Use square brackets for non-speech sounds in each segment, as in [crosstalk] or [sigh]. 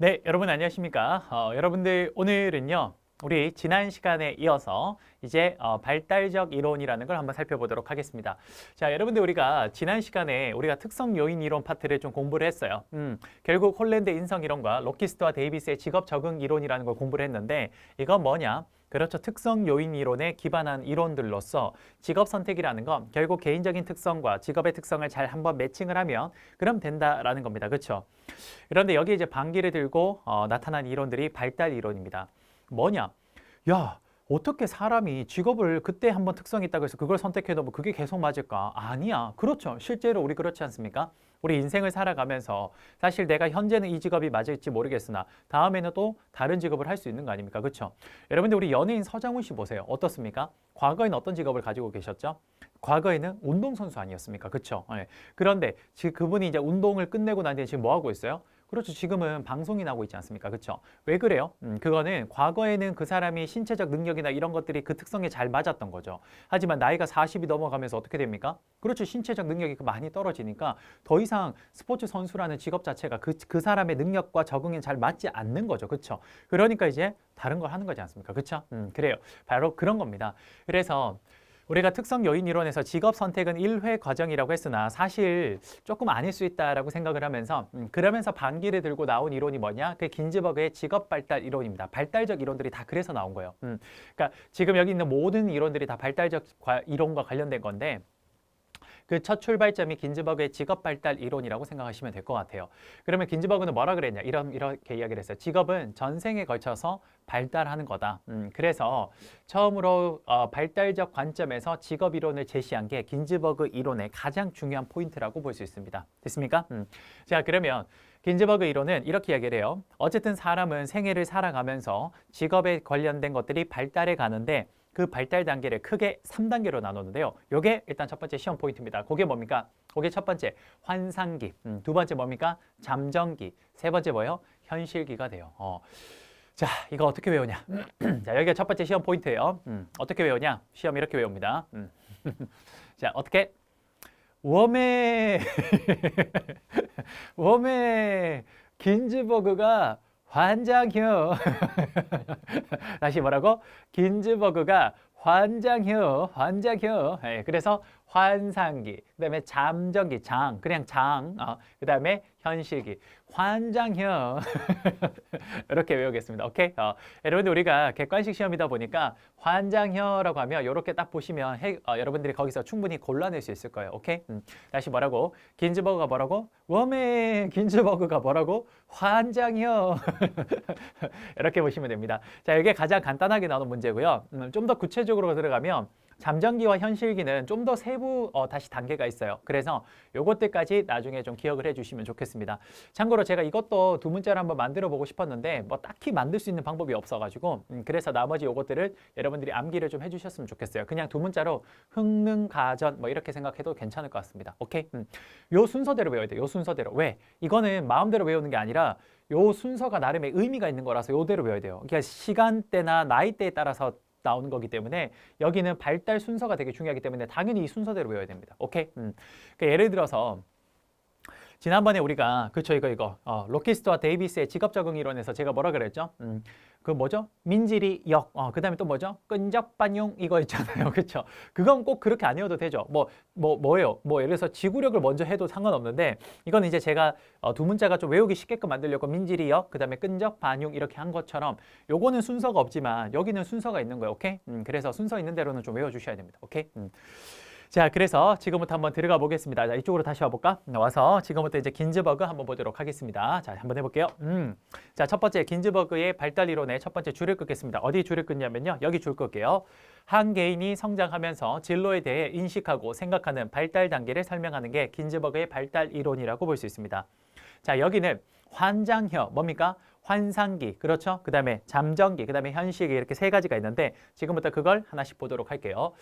네, 여러분 안녕하십니까? 어, 여러분들 오늘은요. 우리 지난 시간에 이어서 이제 어, 발달적 이론이라는 걸 한번 살펴보도록 하겠습니다. 자, 여러분들 우리가 지난 시간에 우리가 특성 요인 이론 파트를 좀 공부를 했어요. 음, 결국 홀랜드 인성 이론과 로키스트와 데이비스의 직업 적응 이론이라는 걸 공부를 했는데 이건 뭐냐? 그렇죠. 특성 요인 이론에 기반한 이론들로서 직업 선택이라는 건 결국 개인적인 특성과 직업의 특성을 잘 한번 매칭을 하면 그럼 된다라는 겁니다. 그렇죠? 그런데 여기 이제 반기를 들고 어, 나타난 이론들이 발달 이론입니다. 뭐냐? 야, 어떻게 사람이 직업을 그때 한번 특성이 있다고 해서 그걸 선택해도 뭐 그게 계속 맞을까? 아니야. 그렇죠. 실제로 우리 그렇지 않습니까? 우리 인생을 살아가면서 사실 내가 현재는 이 직업이 맞을지 모르겠으나 다음에는 또 다른 직업을 할 수 있는 거 아닙니까? 그렇죠? 여러분들 우리 연예인 서장훈 씨 보세요. 어떻습니까? 과거에는 어떤 직업을 가지고 계셨죠? 과거에는 운동선수 아니었습니까? 그렇죠? 예. 그런데 지금 그분이 이제 운동을 끝내고 난 뒤에 지금 뭐 하고 있어요? 그렇죠. 지금은 방송이 나오고 있지 않습니까? 그렇죠? 왜 그래요? 음, 그거는 과거에는 그 사람이 신체적 능력이나 이런 것들이 그 특성에 잘 맞았던 거죠. 하지만 나이가 40이 넘어가면서 어떻게 됩니까? 그렇죠. 신체적 능력이 많이 떨어지니까 더 이상 스포츠 선수라는 직업 자체가 그, 그 사람의 능력과 적응에 잘 맞지 않는 거죠. 그렇죠? 그러니까 이제 다른 걸 하는 거지 않습니까? 그렇죠? 음, 그래요. 바로 그런 겁니다. 그래서 우리가 특성 요인 이론에서 직업 선택은 1회 과정이라고 했으나 사실 조금 아닐 수 있다라고 생각을 하면서 음, 그러면서 반기를 들고 나온 이론이 뭐냐? 그 긴즈버그의 직업 발달 이론입니다. 발달적 이론들이 다 그래서 나온 거예요. 음, 그러니까 지금 여기 있는 모든 이론들이 다 발달적 과- 이론과 관련된 건데 그 첫 출발점이 긴즈버그의 직업 발달 이론이라고 생각하시면 될 것 같아요. 그러면 긴즈버그는 뭐라 그랬냐? 이런 이렇게 이야기를 했어요. 직업은 전생에 걸쳐서 발달하는 거다. 음, 그래서 처음으로 어, 발달적 관점에서 직업 이론을 제시한 게 긴즈버그 이론의 가장 중요한 포인트라고 볼 수 있습니다. 됐습니까? 음. 자, 그러면 긴즈버그 이론은 이렇게 이야기를 해요. 어쨌든 사람은 생애를 살아가면서 직업에 관련된 것들이 발달해 가는데 그 발달 단계를 크게 3단계로 나누는데요. 요게 일단 첫 번째 시험 포인트입니다. 그게 뭡니까? 그게 첫 번째 환상기, 음, 두 번째 뭡니까? 잠정기, 세 번째 뭐예요? 현실기가 돼요. 어. 자, 이거 어떻게 외우냐? [clears throat] 자, 여기가 첫 번째 시험 포인트예요. 음, 어떻게 외우냐? 시험 이렇게 외웁니다. 음. [laughs] 자, 어떻게? 웜에 [laughs] 웜에 긴즈버그가 환장혀. [laughs] 다시 뭐라고? 긴즈버그가 환장혀, 환장혀. 예, 그래서 환상기, 그 다음에 잠정기, 장, 그냥 장, 어, 그 다음에 현실기, 환장혀. [laughs] 이렇게 외우겠습니다. 오케이? 어, 여러분들 우리가 객관식 시험이다 보니까 환장혀라고 하면 이렇게 딱 보시면 해- 어, 여러분들이 거기서 충분히 골라낼 수 있을 거예요. 오케이? 음, 다시 뭐라고? 긴즈버그가 뭐라고? 웜에 긴즈버그가 뭐라고? 환장혀. [laughs] 이렇게 보시면 됩니다. 자, 이게 가장 간단하게 나오는 문제고요. 음, 좀 더 구체적으로 들어가면 잠정기와 현실기는 좀 더 세부 어, 다시 단계가 있어요. 그래서 요것들까지 나중에 좀 기억을 해주시면 좋겠습니다. 참고로 제가 이것도 두 문자로 한번 만들어 보고 싶었는데 뭐 딱히 만들 수 있는 방법이 없어가지고 음, 그래서 나머지 요것들을 여러분들이 암기를 좀 해주셨으면 좋겠어요. 그냥 두 문자로 흥능 가전 뭐 이렇게 생각해도 괜찮을 것 같습니다. 오케이? 음. 요 순서대로 외워야 돼요. 요 순서대로 왜? 이거는 마음대로 외우는 게 아니라 요 순서가 나름의 의미가 있는 거라서 요대로 외워야 돼요. 그러니까 시간대나 나이대에 따라서 나오는 거기 때문에 여기는 발달 순서가 되게 중요하기 때문에 당연히 이 순서대로 외워야 됩니다. 오케이? 음. 그러니까 예를 들어서 지난번에 우리가 그쵸 이거 이거 어, 로키스트와 데이비스의 직업 적응 이론에서 제가 뭐라 그랬죠? 음, 그 뭐죠? 민지리 역, 어, 그 다음에 또 뭐죠? 끈적 반용 이거 있잖아요, [laughs] 그쵸? 그건 꼭 그렇게 안 외워도 되죠. 뭐 뭐 뭐예요? 뭐 예를 들어서 지구력을 먼저 해도 상관없는데 이건 이제 제가 어, 두 문자가 좀 외우기 쉽게끔 만들려고 민지리 역, 그 다음에 끈적 반용 이렇게 한 것처럼 요거는 순서가 없지만 여기는 순서가 있는 거예요, 오케이? 음, 그래서 순서 있는 대로는 좀 외워주셔야 됩니다, 오케이? 음. 자, 그래서 지금부터 한번 들어가 보겠습니다. 자, 이쪽으로 다시 와볼까? 와서 지금부터 이제 긴즈버그 한번 보도록 하겠습니다. 자, 한번 해볼게요. 음. 자, 첫 번째 긴즈버그의 발달 이론의 첫 번째 줄을 긋겠습니다. 어디 줄을 긋냐면요. 여기 줄 긋게요. 한 개인이 성장하면서 진로에 대해 인식하고 생각하는 발달 단계를 설명하는 게 긴즈버그의 발달 이론이라고 볼 수 있습니다. 자, 여기는 환장혀 뭡니까? 환상기 그렇죠? 그 다음에 잠정기 그 다음에 현실기 이렇게 세 가지가 있는데 지금부터 그걸 하나씩 보도록 할게요.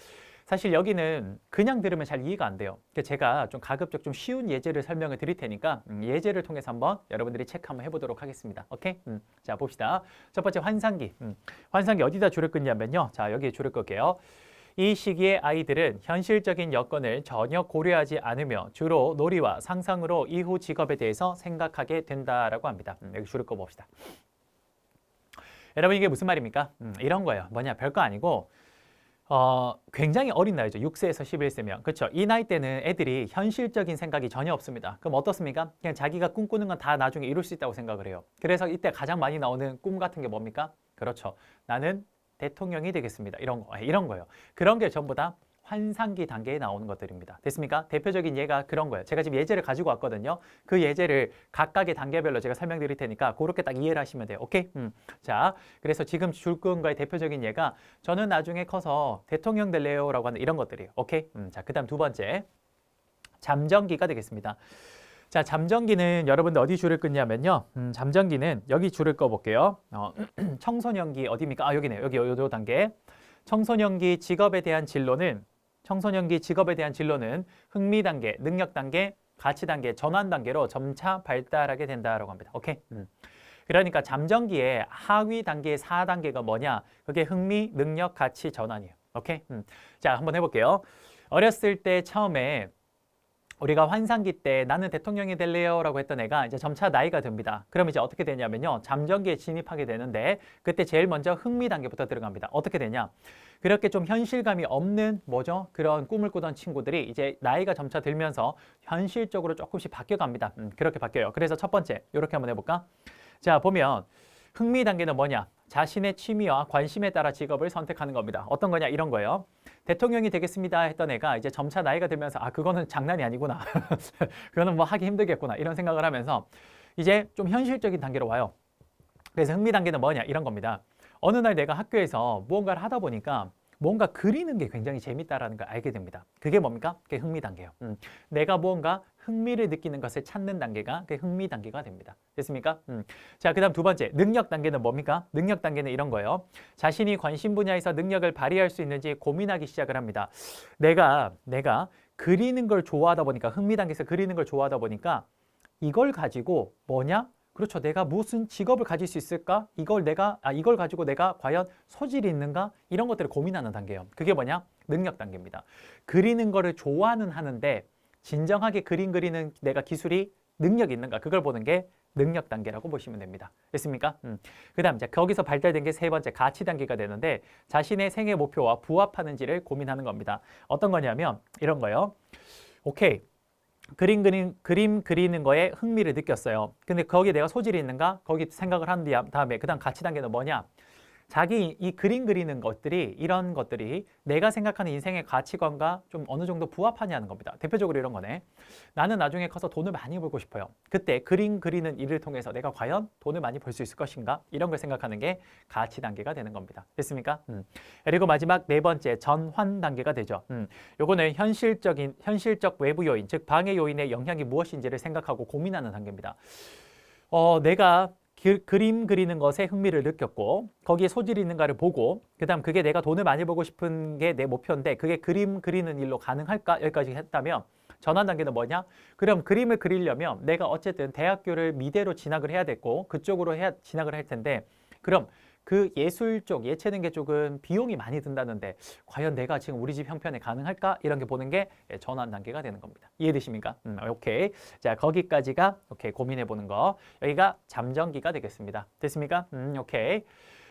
사실 여기는 그냥 들으면 잘 이해가 안 돼요. 제가 좀 가급적 좀 쉬운 예제를 설명을 드릴 테니까 음, 예제를 통해서 한번 여러분들이 체크 한번 해보도록 하겠습니다. 오케이? 음, 자 봅시다. 첫 번째 환상기. 음, 환상기 어디다 줄을 긋냐면요. 자 여기에 줄을 끌게요. 이 시기에 아이들은 현실적인 여건을 전혀 고려하지 않으며 주로 놀이와 상상으로 이후 직업에 대해서 생각하게 된다라고 합니다. 음, 여기 줄을 꺼봅시다. 여러분 이게 무슨 말입니까? 음, 이런 거예요. 뭐냐 별거 아니고 어, 굉장히 어린 나이죠. 6세에서 11세면. 그렇죠. 이 나이 때는 애들이 현실적인 생각이 전혀 없습니다. 그럼 어떻습니까? 그냥 자기가 꿈꾸는 건 다 나중에 이룰 수 있다고 생각을 해요. 그래서 이때 가장 많이 나오는 꿈 같은 게 뭡니까? 그렇죠. 나는 대통령이 되겠습니다. 이런 거, 이런 거예요. 그런 게 전부 다 환상기 단계에 나오는 것들입니다. 됐습니까? 대표적인 예가 그런 거예요. 제가 지금 예제를 가지고 왔거든요. 그 예제를 각각의 단계별로 제가 설명드릴 테니까 그렇게 딱 이해를 하시면 돼요. 오케이? 음. 자, 그래서 지금 줄 건가의 대표적인 예가 저는 나중에 커서 대통령 될래요라고 하는 이런 것들이에요. 오케이? 음. 자, 그다음 두 번째 잠정기가 되겠습니다. 자, 잠정기는 여러분들 어디 줄을 끊냐면요. 음, 잠정기는 여기 줄을 꺼볼게요. 어, [clears throat] 청소년기 어디입니까? 아, 여기네요. 여기 요, 요 단계. 청소년기 직업에 대한 진로는 청소년기 직업에 대한 진로는 흥미 단계, 능력 단계, 가치 단계, 전환 단계로 점차 발달하게 된다라고 합니다. 오케이. 음. 그러니까 잠정기의 하위 단계의 4단계가 뭐냐? 그게 흥미, 능력, 가치, 전환이에요. 오케이. 음. 자, 한번 해볼게요. 어렸을 때 처음에 우리가 환상기 때 나는 대통령이 될래요 라고 했던 애가 이제 점차 나이가 듭니다. 그럼 이제 어떻게 되냐면요. 잠정기에 진입하게 되는데 그때 제일 먼저 흥미 단계부터 들어갑니다. 어떻게 되냐. 그렇게 좀 현실감이 없는 뭐죠? 그런 꿈을 꾸던 친구들이 이제 나이가 점차 들면서 현실적으로 조금씩 바뀌어갑니다. 음, 그렇게 바뀌어요. 그래서 첫 번째 이렇게 한번 해볼까? 자 보면 흥미 단계는 뭐냐? 자신의 취미와 관심에 따라 직업을 선택하는 겁니다. 어떤 거냐? 이런 거예요. 대통령이 되겠습니다 했던 애가 이제 점차 나이가 들면서 아 그거는 장난이 아니구나. [laughs] 그거는 뭐 하기 힘들겠구나. 이런 생각을 하면서 이제 좀 현실적인 단계로 와요. 그래서 흥미 단계는 뭐냐? 이런 겁니다. 어느 날 내가 학교에서 무언가를 하다 보니까 뭔가 그리는 게 굉장히 재밌다라는 걸 알게 됩니다. 그게 뭡니까? 그게 흥미 단계예요. 음. 내가 무언가 흥미를 느끼는 것을 찾는 단계가 그게 흥미 단계가 됩니다. 됐습니까? 음. 자, 그다음 두 번째 능력 단계는 뭡니까? 능력 단계는 이런 거예요. 자신이 관심 분야에서 능력을 발휘할 수 있는지 고민하기 시작을 합니다. 내가 내가 그리는 걸 좋아하다 보니까 흥미 단계에서 그리는 걸 좋아하다 보니까 이걸 가지고 뭐냐? 그렇죠. 내가 무슨 직업을 가질 수 있을까? 이걸 내가 아 이걸 가지고 내가 과연 소질이 있는가? 이런 것들을 고민하는 단계예요. 그게 뭐냐? 능력 단계입니다. 그리는 거를 좋아는 하는데 진정하게 그림 그리는 내가 기술이 능력이 있는가? 그걸 보는 게 능력 단계라고 보시면 됩니다. 됐습니까? 음. 그 다음 이제 거기서 발달된 게 세 번째 가치 단계가 되는데 자신의 생애 목표와 부합하는지를 고민하는 겁니다. 어떤 거냐면 이런 거요. 오케이. 그림 그림 그림 그리는 거에 흥미를 느꼈어요. 근데 거기에 내가 소질이 있는가? 거기 생각을 한 다음에 그다음 가치 단계는 뭐냐? 자기 이 그림 그리는 것들이 이런 것들이 내가 생각하는 인생의 가치관과 좀 어느 정도 부합하냐는 겁니다. 대표적으로 이런 거네. 나는 나중에 커서 돈을 많이 벌고 싶어요. 그때 그림 그리는 일을 통해서 내가 과연 돈을 많이 벌 수 있을 것인가? 이런 걸 생각하는 게 가치 단계가 되는 겁니다. 됐습니까? 음. 그리고 마지막 네 번째 전환 단계가 되죠. 음. 요거는 현실적인 현실적 외부 요인, 즉 방해 요인의 영향이 무엇인지를 생각하고 고민하는 단계입니다. 어, 내가 그, 그림 그리는 것에 흥미를 느꼈고 거기에 소질이 있는가를 보고 그다음 그게 내가 돈을 많이 벌고 싶은 게 내 목표인데 그게 그림 그리는 일로 가능할까 여기까지 했다면 전환 단계는 뭐냐? 그럼 그림을 그리려면 내가 어쨌든 대학교를 미대로 진학을 해야 됐고 그쪽으로 해야 진학을 할 텐데 그럼 그 예술 쪽, 예체능계 쪽은 비용이 많이 든다는데 과연 내가 지금 우리 집 형편에 가능할까? 이런 게 보는 게 예, 전환 단계가 되는 겁니다. 이해되십니까? 음, 오케이. 자, 거기까지가 오케이 고민해 보는 거. 여기가 잠정기가 되겠습니다. 됐습니까? 음, 오케이.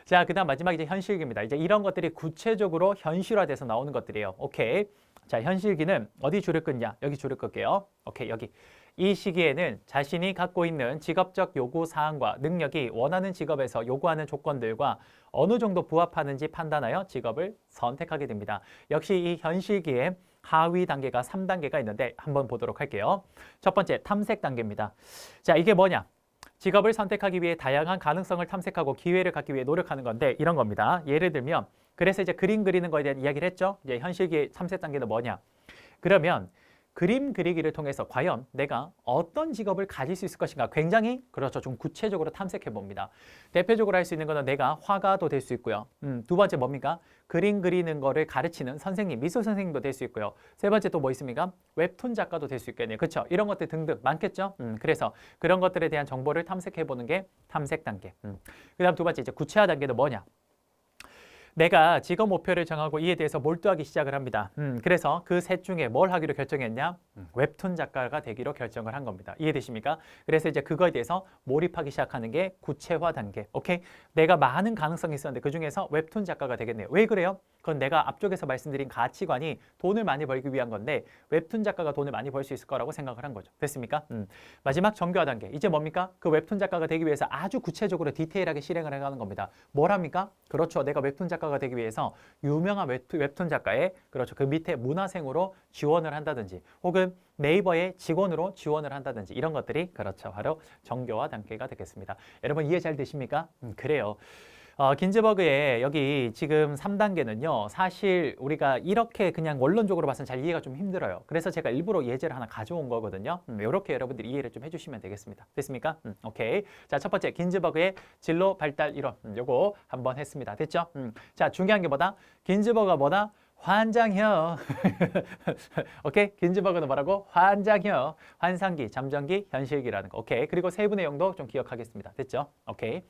자, 그다음 마지막 이제 현실기입니다. 이제 이런 것들이 구체적으로 현실화돼서 나오는 것들이에요. 오케이. 자, 현실기는 어디 줄을 끊냐? 여기 줄을 끌게요. 오케이, 여기. 이 시기에는 자신이 갖고 있는 직업적 요구 사항과 능력이 원하는 직업에서 요구하는 조건들과 어느 정도 부합하는지 판단하여 직업을 선택하게 됩니다. 역시 이 현실기에 하위 단계가 3단계가 있는데 한번 보도록 할게요. 첫 번째 탐색 단계입니다. 자, 이게 뭐냐? 직업을 선택하기 위해 다양한 가능성을 탐색하고 기회를 갖기 위해 노력하는 건데 이런 겁니다. 예를 들면 그래서 이제 그림 그리는 거에 대한 이야기를 했죠. 이제 현실기의 탐색 단계는 뭐냐? 그러면 그림 그리기를 통해서 과연 내가 어떤 직업을 가질 수 있을 것인가 굉장히 그렇죠. 좀 구체적으로 탐색해 봅니다. 대표적으로 할 수 있는 거는 내가 화가도 될 수 있고요. 음, 두 번째 뭡니까? 그림 그리는 거를 가르치는 선생님 미술 선생님도 될 수 있고요. 세 번째 또 뭐 있습니까? 웹툰 작가도 될 수 있겠네요. 그렇죠. 이런 것들 등등 많겠죠? 음, 그래서 그런 것들에 대한 정보를 탐색해 보는 게 탐색 단계. 음. 그 다음 두 번째 이제 구체화 단계는 뭐냐 내가 직업 목표를 정하고 이에 대해서 몰두하기 시작을 합니다. 음, 그래서 그 셋 중에 뭘 하기로 결정했냐? 음, 웹툰 작가가 되기로 결정을 한 겁니다. 이해되십니까? 그래서 이제 그거에 대해서 몰입하기 시작하는 게 구체화 단계. 오케이? 내가 많은 가능성이 있었는데 그 중에서 웹툰 작가가 되겠네요. 왜 그래요? 그건 내가 앞쪽에서 말씀드린 가치관이 돈을 많이 벌기 위한 건데 웹툰 작가가 돈을 많이 벌 수 있을 거라고 생각을 한 거죠. 됐습니까? 음. 마지막 정교화 단계. 이제 뭡니까? 그 웹툰 작가가 되기 위해서 아주 구체적으로 디테일하게 실행을 해가는 겁니다. 뭘 합니까? 그렇죠. 내가 웹툰 작가가 되기 위해서 유명한 웹툰, 웹툰 작가의 그렇죠. 그 밑에 문화생으로 지원을 한다든지 혹은 네이버의 직원으로 지원을 한다든지 이런 것들이 그렇죠. 바로 정교화 단계가 되겠습니다. 여러분 이해 잘 되십니까? 음, 그래요. 어, 긴즈버그의 여기 지금 3단계는요, 사실 우리가 이렇게 그냥 원론적으로 봐서는 잘 이해가 좀 힘들어요. 그래서 제가 일부러 예제를 하나 가져온 거거든요. 음, 이렇게 여러분들이 이해를 좀 해주시면 되겠습니다. 됐습니까? 음, 오케이. 자, 첫 번째, 긴즈버그의 진로 발달 이론. 음, 요거 한번 했습니다. 됐죠? 음, 자, 중요한 게 뭐다? 긴즈버그가 뭐다? 환장혀. [laughs] 오케이. 긴즈버그는 뭐라고? 환장혀. 환상기, 잠정기, 현실기라는 거. 오케이. 그리고 세 분의 용도 좀 기억하겠습니다. 됐죠? 오케이.